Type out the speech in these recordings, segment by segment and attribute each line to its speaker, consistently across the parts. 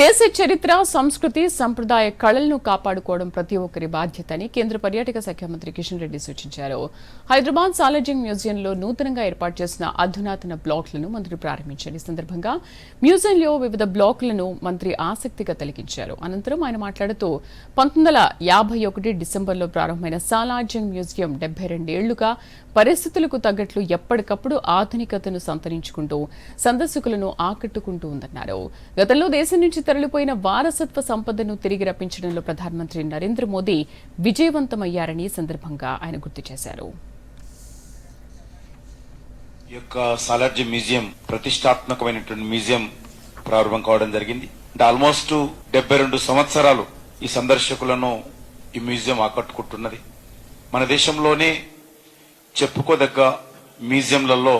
Speaker 1: దేశ చరిత్ర సంస్కృతి సంప్రదాయ కళలను కాపాడుకోవడం ప్రతి ఒక్కరి బాధ్యత అని కేంద్ర పర్యాటక శాఖ మంత్రి కిషన్ రెడ్డి సూచించారు. హైదరాబాద్ సాలార్జింగ్ మ్యూజియంలో నూతనంగా ఏర్పాటు చేసిన అధునాతన బ్లాక్లను మంత్రి ప్రారంభించారు. ఈ సందర్భంగా మ్యూజియంలో వివిధ బ్లాక్లను మంత్రి ఆసక్తిగా తొలగించారు. అనంతరం ఆయన మాట్లాడుతూ పంతొమ్మిది వందల యాభై ఒకటి డిసెంబర్లో ప్రారంభమైన సాలార్జింగ్ మ్యూజియం డెబ్బై రెండేళ్ళుగా పరిస్థితులకు తగ్గట్లు ఎప్పటికప్పుడు ఆధునికతను సంతరించుకుంటూ సందర్శకులను ఆకట్టుకుంటూ ఉందన్నారు. గతంలో దేశం నుంచి తరలిపోయిన వారసత్వ సంపదను తిరిగి రప్పించడంలో ప్రధానమంత్రి నరేంద్ర మోదీ విజయవంతమయ్యారని ఈ సందర్భంగా ఆయన గుర్తు చేశారు.
Speaker 2: ఈ యొక్క సాలార్జీ మ్యూజియం ప్రతిష్టాత్మకమైనటువంటి మ్యూజియం ప్రారంభం కావడం జరిగింది. అంటే ఆల్మోస్ట్ డెబ్బై రెండు సంవత్సరాలు ఈ సందర్శకులను ఈ మ్యూజియం ఆకట్టుకుంటున్నది. మన దేశంలోనే చెప్పుకోదగ్గ మ్యూజియంలలో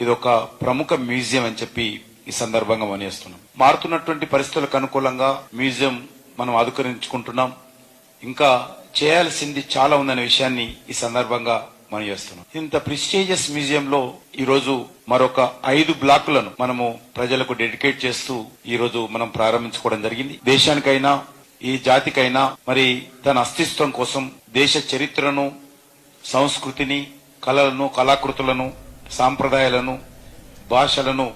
Speaker 2: ఇది ఒక ప్రముఖ మ్యూజియం అని చెప్పి ఈ సందర్భంగా మనిస్తున్నాం మారుతున్నటువంటి పరిస్థితులకు అనుకూలంగా మ్యూజియం మనం ఆధుకరించుకుంటున్నాం ఇంకా చేయాల్సింది చాలా ఉందనే విషయాన్ని ఈ సందర్భంగా మనం చేస్తున్నాం ఇంత ప్రిస్టేజియస్ మ్యూజియం లో ఈ రోజు మరొక ఐదు బ్లాకులను మనము ప్రజలకు డెడికేట్ చేస్తూ ఈ రోజు మనం ప్రారంభించుకోవడం జరిగింది. దేశానికైనా ఈ జాతికైనా మరి తన అస్తిత్వం కోసం దేశ చరిత్రను సంస్కృతిని కళలను కళాకృతులను సాంప్రదాయాలను భాషలను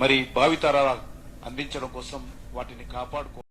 Speaker 2: మరి భావితరాల అందించడం కోసం వాటిని కాపాడుకో